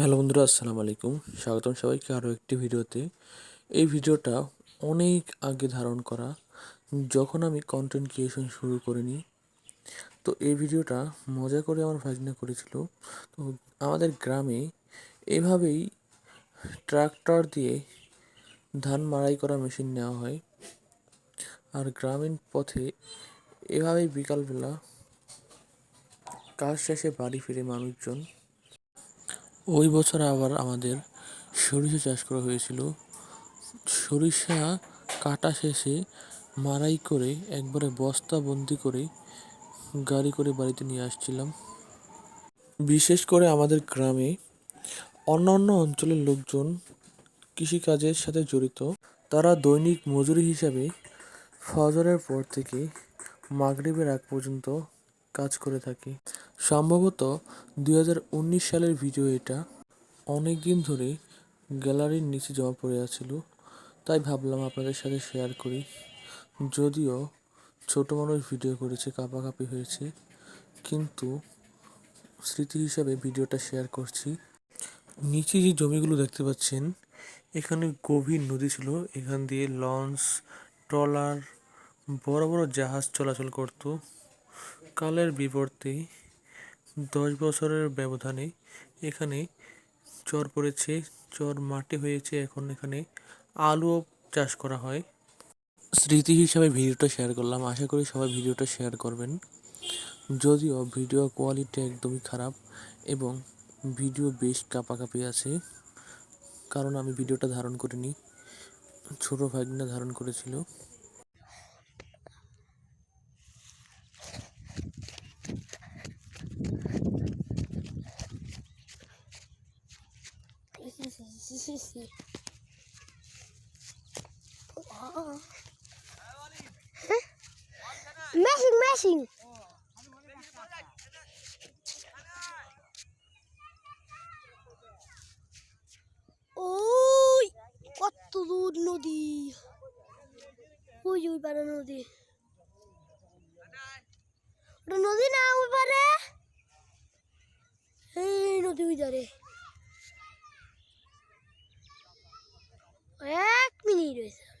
Hello বন্ধুরা, আসসালামু আলাইকুম। স্বাগতম সবাইকে আরও একটি ভিডিওতে। এই ভিডিওটা অনেক আগে ধারণ করা, যখন আমি কন্টেন্ট ক্রিয়েশন শুরু করিনি। তো এই ভিডিওটা মজা করে আমার ভাগনা করেছিল। তো আমাদের গ্রামে এভাবেই ট্রাক্টর দিয়ে ধান মাড়াই করা মেশিন নেওয়া হয়। আর গ্রামীণ পথে এভাবেই বিকালবেলা কাজ শেষে বাড়ি ফিরে মানুষজন ওই বছর আবার আমাদের সরিষা চাষ করা হয়েছিল। সরিষা কাটা শেষে মারাই করে, একবারে বস্তা বন্দি করে গাড়ি করে বাড়িতে নিয়ে আসছিলাম। বিশেষ করে আমাদের গ্রামে অন্যান্য অঞ্চলের লোকজন কৃষিকাজের সাথে জড়িত। তারা দৈনিক মজুরি হিসাবে ফজরের পর থেকে মাগরিবের আগ পর্যন্ত কাজ করে থাকি। সম্ভবত দুই হাজার উনিশ সালের ভিডিও এটা অনেক দিন ধরে গ্যালারির নিচে জমা পড়ে আছিল। তাই ভাবলাম আপনাদের সাথে শেয়ার করি। যদিও ছোট মানুষ ভিডিও করেছে, কাঁপাকাঁপি হয়েছে, কিন্তু স্মৃতি হিসাবে ভিডিওটা শেয়ার করছি। নিচে যে জমিগুলো দেখতে পাচ্ছেন, এখানে গভীর নদী ছিল। এখান দিয়ে লঞ্চ, ট্রলার, বড় বড় জাহাজ চলাচল করত। কালের বিবর্তে দশ বছরের ব্যবধানে এখানে চর পড়েছে, চর মাটি হয়েছে। এখন এখানে আলুও চাষ করা হয়। স্মৃতি হিসাবে ভিডিওটা শেয়ার করলাম। আশা করি সবাই ভিডিওটা শেয়ার করবেন। যদিও ভিডিও কোয়ালিটি একদমই খারাপ এবং ভিডিও বেশ কাঁপাকাঁপি আছে। কারণ আমি ভিডিওটা ধারণ করিনি। ছোট ভাগনা ধারণ করেছিল। Wow. Messing, messing. ওই কত দূর নদী। ওই ওই পারে নদী। ওটা নদী না ওই পারে? এই নদী ওই ধারে। Ayak mı değiliyorsun?